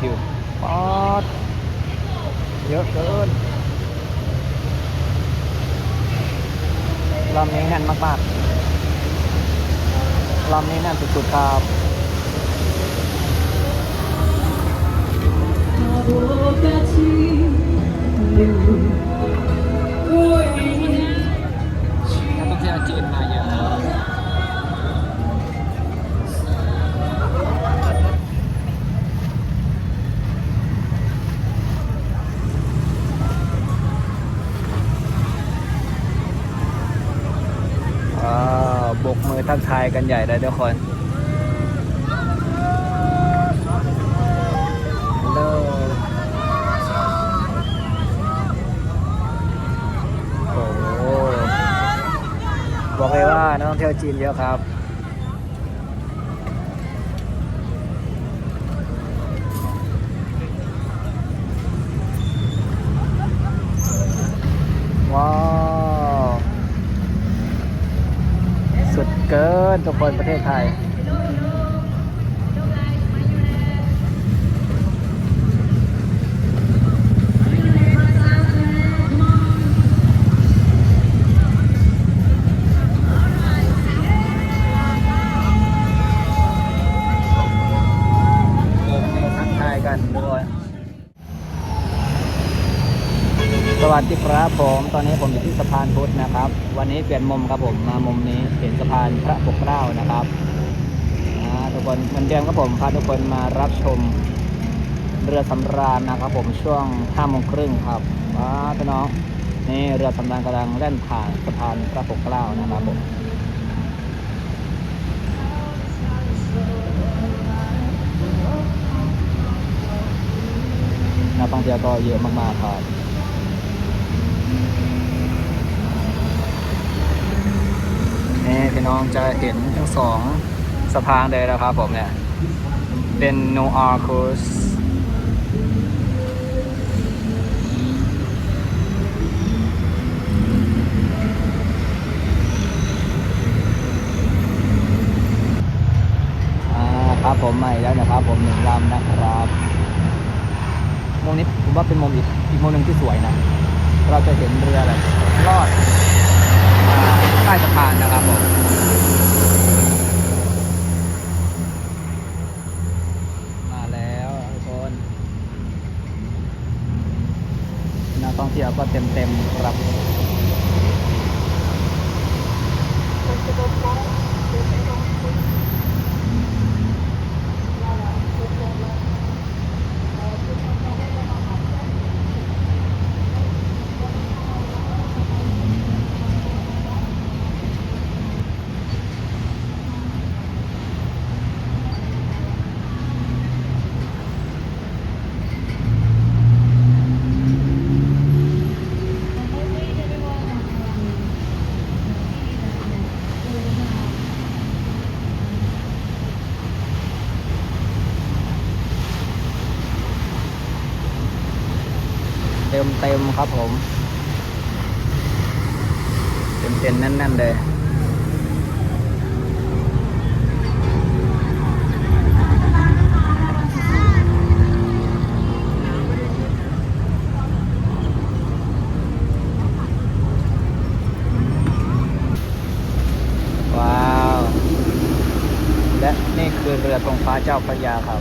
ชิวๆป๊อดเยอะเกินลำนี้แน่นมากๆลำนี้แน่นสุดๆครับนักท่องเที่ยวจีนมาเยอะ กมือทักทายกันใหญ่เลยทุกคนเลโหลโอ้โหบอกเลยว่านักท่องเที่ยวจีนเยอะครับ ว้าว สุดเกิ นทุกคนประเทศไทยทักทายกันด้วยสวัสดีครับผม ตอนนี้ผมอยู่ที่สะพานพุทธนะครับ วันนี้เปลี่ยนมุมครับผมมามุมนี้เป็นสะพานพระปกเกล้านะครับทุกคนเหมือนเดิมครับผมพาทุกคนมารับชมเรือสำราญนะครับผมช่วงห้าโมงครึ่งครับว้าพี่น้องนี่เรือสำราญกำลังแล่นผ่านสะพานพระปกเกล้านะครับผมนักท่องเที่ยวก็เยอะมากๆครับ นี่พี่น้องจะเห็นทั้งสองสะพานเลยนะครับผมเนี่ย เป็นโนอาร์คูสอ่าครับผมใหม่แล้วนะครับผมหนึ่งลำนะครับมุมนี้ผมว่าเป็นมุมอีกอีกมุมหนึ่งที่สวยนะ เราจะเห็นเรือแบบลอด ใต้สะพานนะครับผมมาแล้วทุกคนนักท่องเที่ยวก็เต็มเต็มๆครับ เต็มเต็มๆแน่น ๆ เลยว้าวและนี่คือเรือธงฟ้าเจ้าพระยาครับ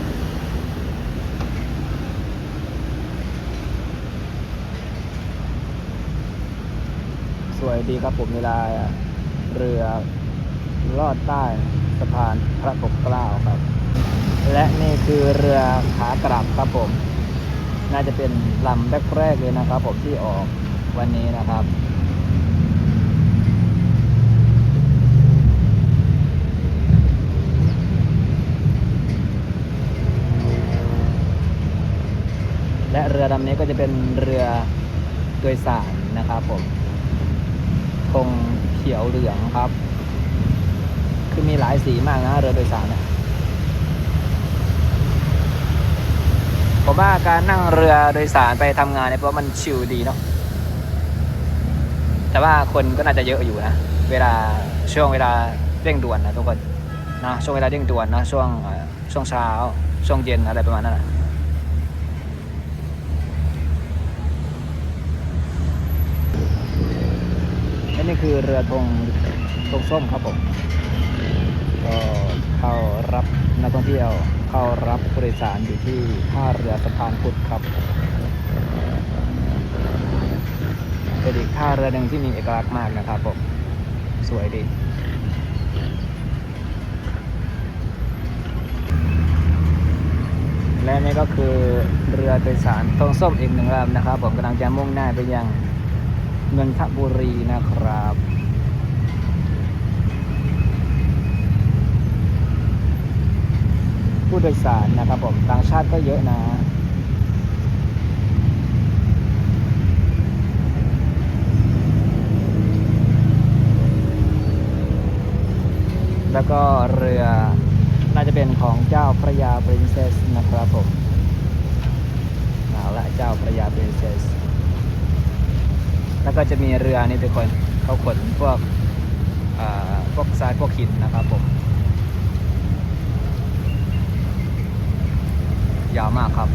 ีครับผมเวลาเรือลอดใต้สะพานพระปกเกล้าครับ และนี่คือเรือขากลับครับผม น่าจะเป็นลำแรกๆเลยนะครับ ผมที่ออกวันนี้นะครับและเรือลำนี้ก็จะเป็นเรือโดยสารนะครับผม ธงเขียวเหลืองครับ คือมีหลายสีมากนะเรือโดยสารเนี่ยผมว่าการนั่งเรือโดยสารไปทำงานเนี่ยเพราะมันชิลดีเนาะแต่ว่าคนก็น่าจะเยอะอยู่นะ เวลาช่วงเวลาเร่งด่วนนะทุกคนนะช่วงเวลาเร่งด่วนนะช่วงช่วงเช้า ช่วงเย็นอะไรประมาณนั้นนะ นี่คือเรือธงธงส้มครับผมก็เข้ารับนักท่องเที่ยวเข้ารับผู้โดยสารอยู่ที่ท่าเรือสะพานพุทธครับเป็นอีกท่าเรือหนึ่งที่มีเอกลักษณ์มากนะครับผมสวยดีและนี่ก็คือเรือโดยสารธงส้มอีกหนึ่งลำนะครับ ผมกำลังจะมุ่งหน้าไปยัง นนทบุรีนะครับผู้โดยสารนะครับผมต่างชาติก็เยอะนะ แล้วก็เรือน่าจะเป็นของเจ้าพระยา Princess นะครับผมเอาละเจ้าพระยา Princess แล้วก็จะมีเรือนี่ทุกคนเขาขนพวกอ่าพวกทรายพวกหินนะครับผมยาวมากครับ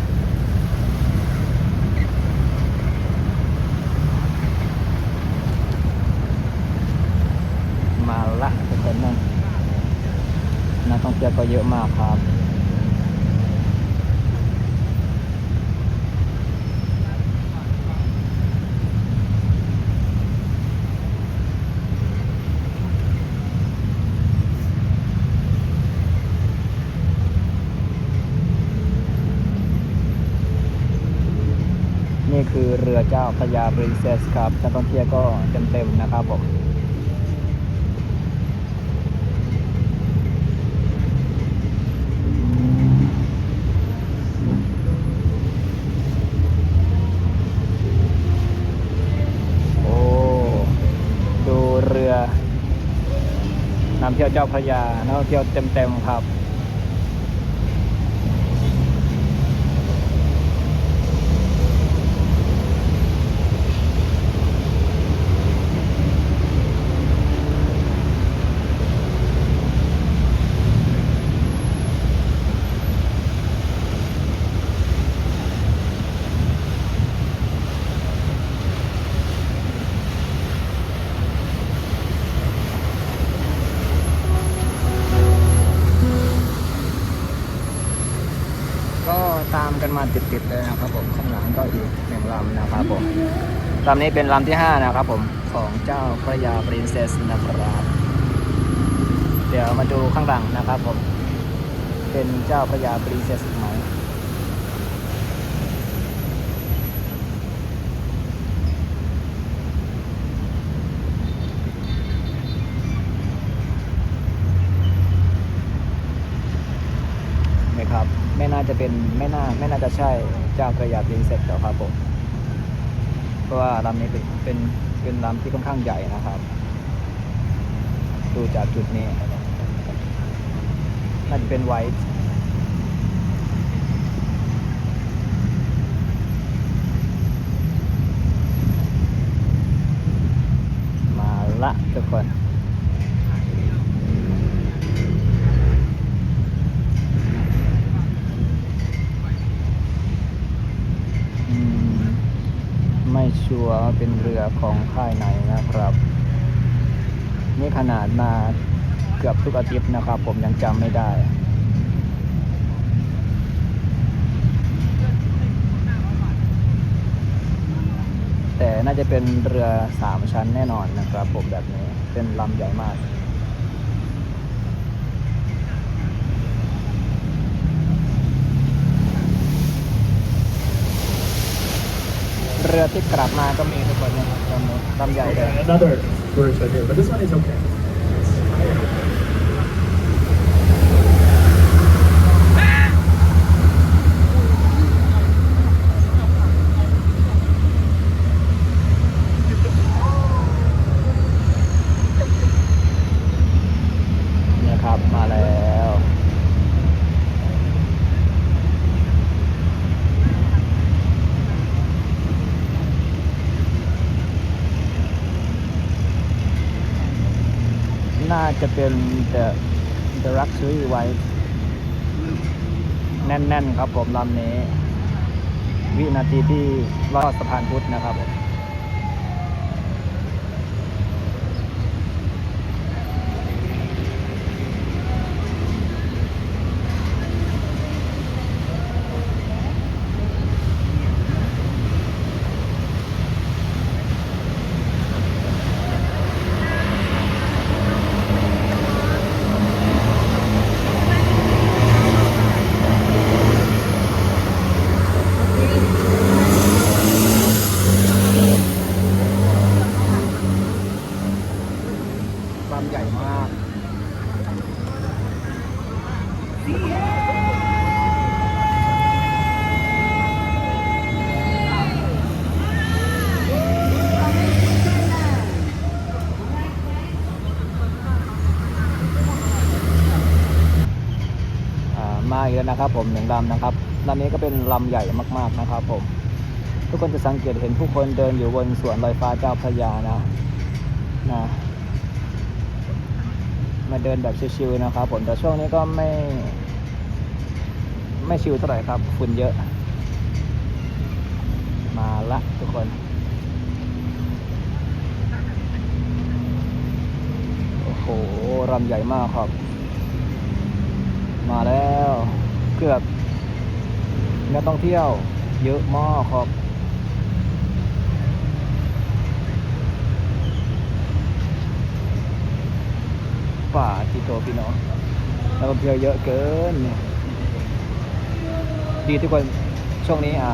มาละทุกคนนะนักท่องเที่ยวก็เยอะมากครับ นี่ คือเรือเจ้าพระยา Princess ครับนักท่องเที่ยวก็เต็มๆนะครับผมโอ้ดูเรือนำเที่ยวเจ้าพระยานักท่องเที่ยวเต็มๆครับ ก็ตามกันมาติดๆเลยนะครับผมข้างหลังก็อีกหนึ่งลำนะครับผม ลำนี้เป็นลำที่ห้านะครับผมของเจ้าพระยา Princess นะครับเดี๋ยวมาดูข้างหลังนะครับผม เป็นเจ้าพระยา Princess อีกไหมนะครับไม่น่าจะเป็นไม่น่าไม่น่าจะใช่เจ้าพระยา Princess หรอกครับผม เพราะว่าลำนี้เป็นเป็นเป็นลำที่ค่อนข้างใหญ่นะครับ ดูจากจุดนี้น่าจะเป็นไวท์มาละทุกคน อืม ตัวเป็นเรือของค่ายไหนนะครับ นี่ขนาดมาเกือบทุกอาทิตย์นะครับ ผมยังจำไม่ได้แต่น่าจะเป็นเรือสามชั้นแน่นอนนะครับผมแบบนี้เป็นลำใหญ่มาก รือที่กลับมาก็มีทุกคนนะครับลำใหญ่เลย Okay, another tourist right here, but this one is okay. เนี่ยครับมาแล้ว น่า จะเป็น the the luxury white แน่น ๆ ครับผมลำนี้ วินาทีที่ลอดสะพานพุทธนะครับผม เลยนะครับ ผมหนึ่งลำนะครับลำนี้ก็เป็นลำใหญ่มากๆนะครับ ผม ทุกคนจะสังเกตเห็นผู้คนเดินอยู่บนสวนลอยฟ้าเจ้าพระยานะนะมาเดินแบบชิวๆนะครับ ผมแต่ช่วงนี้ก็ไม่ ไม่ชิวเท่าไหร่ครับฝุ่นเยอะ มาละทุกคนโอ้โหรำใหญ่มากครับ มาแล้ว เกือบนักท่องเที่ยวเยอะมากครับป่าที่โตพี่น้องนักท่องเที่ยวเยอะเกิน ดีทุกคนช่วงนี้อ่า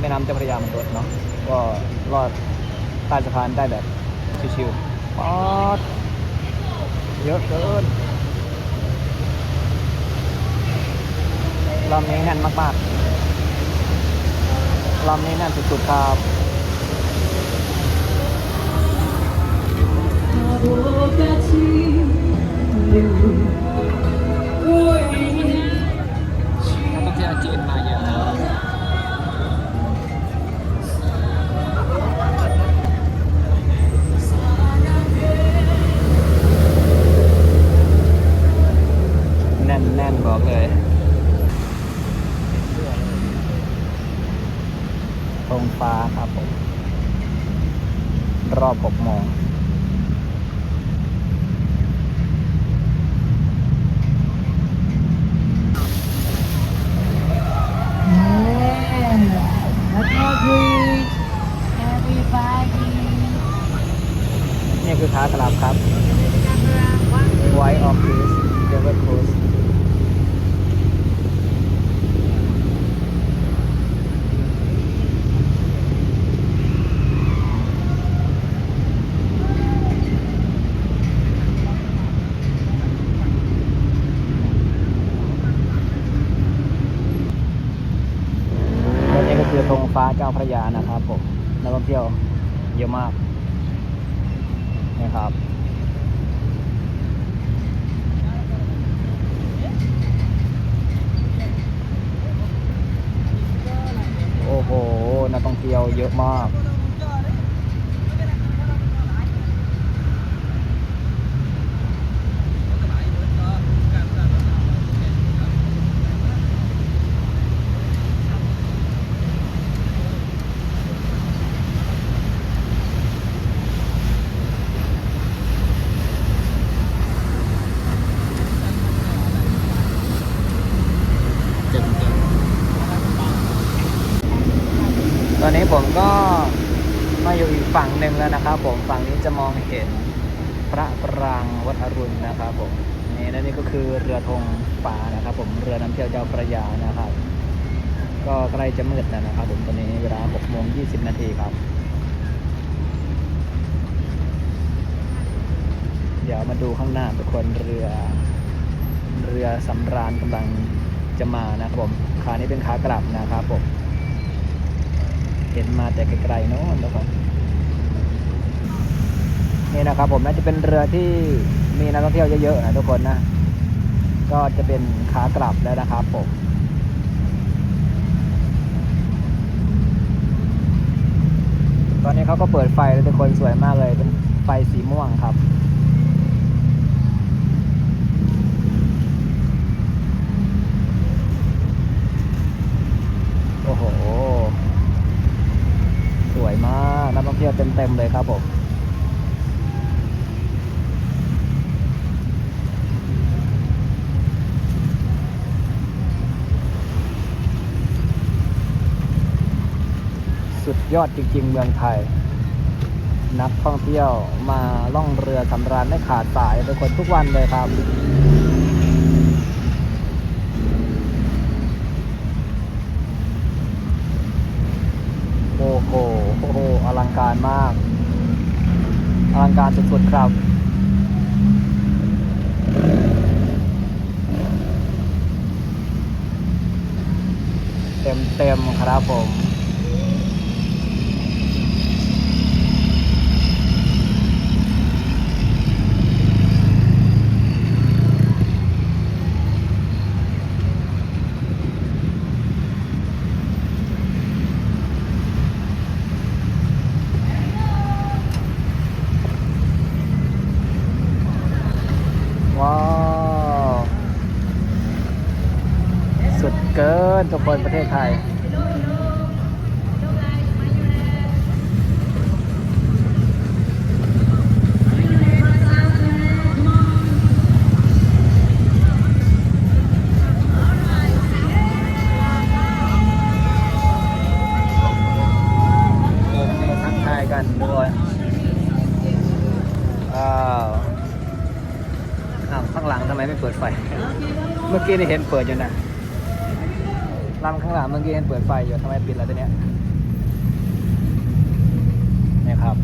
แม่น้ำเจ้าพระยามันลดเนาะก็รอดใต้สะพานได้แบบชิวๆป๊อดเยอะเกิน ลำนี้แน่นมากๆลำนี้แน่นสุดๆครับนักท่องเที่ยวจีนมาเยอะแน่นแน่นๆบอกเลยธง ฟ้าครับผม รอบหกโมง Everybody. นี่คือขากลับครับ White Office River Cruise และนี่ก็คือธง ฟ้าเจ้าพระยานะครับผมนักท่องเที่ยวเยอะมากนะครับโอ้โหนักท่องเที่ยวเยอะมาก เต็มเต็มตอนนี้ผมก็มาอยู่อีกฝั่งหนึ่ง แล้วนะครับ ผมฝั่งนี้จะมองเห็นพระปรางวัดอรุณนะครับ ผมนี่และนี่ก็คือเรือธงฟ้านะครับ ผมเรือน้ำเที่ยวเจ้าพระยานะครับ ก็ใกล้จะมืดแล้วนะครับ ผมตอนนี้เวลา6โมง20 นาทีครับ เดี๋ยวมาดูข้างหน้าทุกคนเรือ เรือสำราญกำลังจะมานะครับผมขานี้เป็นขากลับนะครับผมเห็นมาแต่ไกลๆโน้นทุกคน นี่นะครับ ผมน่าจะเป็นเรือที่มีนักท่องเที่ยวเยอะๆนะทุกคนนะ ก็จะเป็นขากลับแล้วนะครับผมตอนนี้เขาก็เปิดไฟแล้วทุกคนสวยมากเลยเป็นไฟสีม่วงครับโอ้โห สวยมากนักท่องเที่ยวเต็มๆเลยครับผม สุดยอดจริง ๆ เมืองไทย นักท่องเที่ยวมาล่องเรือสำราญไม่ขาดสายทุกคนทุกวันเลยครับโอ้โหโอ้โหอลังการมาก อลังการสุดๆครับ เต็มเต็มๆครับผม น คน ประเทศไทย ทักทายกันด้วยอ้าวอ้าวข้างหลังทำไมไม่เปิดไฟ เมื่อกี้นี่เห็นเปิดอยู่นะ ลำข้างหลังเมื่อกี้เห็นเปิดไฟอยู่ทำไมปิดแล้วตัวเนี้ยนี่ครับ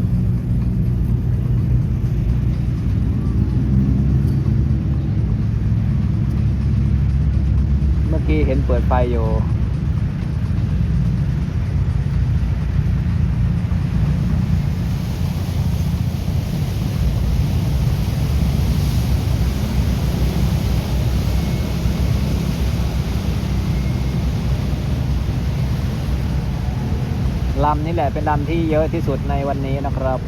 เมื่อกี้เห็นเปิดไฟอยู่ำนี่แหละเป็นดำที่เยอะที่สุดในวันนี้นะครับ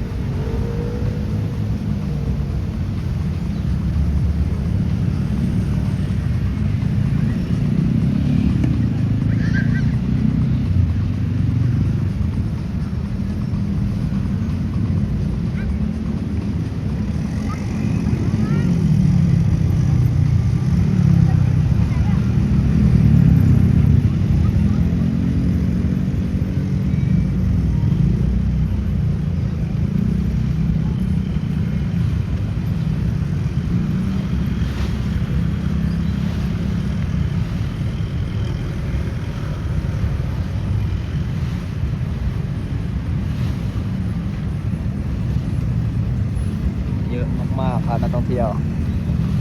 อะมากๆครับนักท่องเที่ยว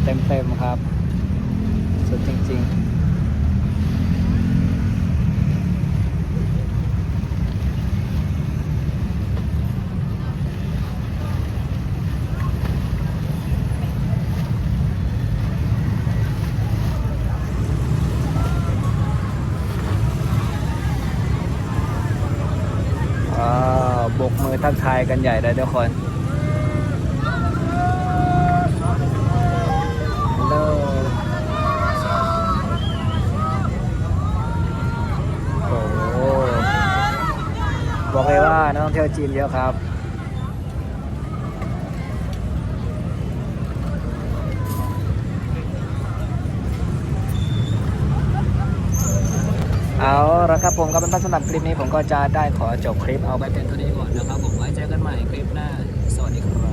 เต็มๆครับ สุดจริงๆว้าวบกมือทักทายกันใหญ่เลยทุกคน ฮัลโหลโอ้โหบอกเลยว่านักท่ องเที่ยวจีนเยอะครับเอาละครับผมก็เป็นพัสำหรับคลิปนี้ผมก็จะได้ขอจบคลิปเอาไปเป็นเท่านี้ก่อนนะครับผมไว้เจอกันใหม่คลิปหน้า สวัสดีครับ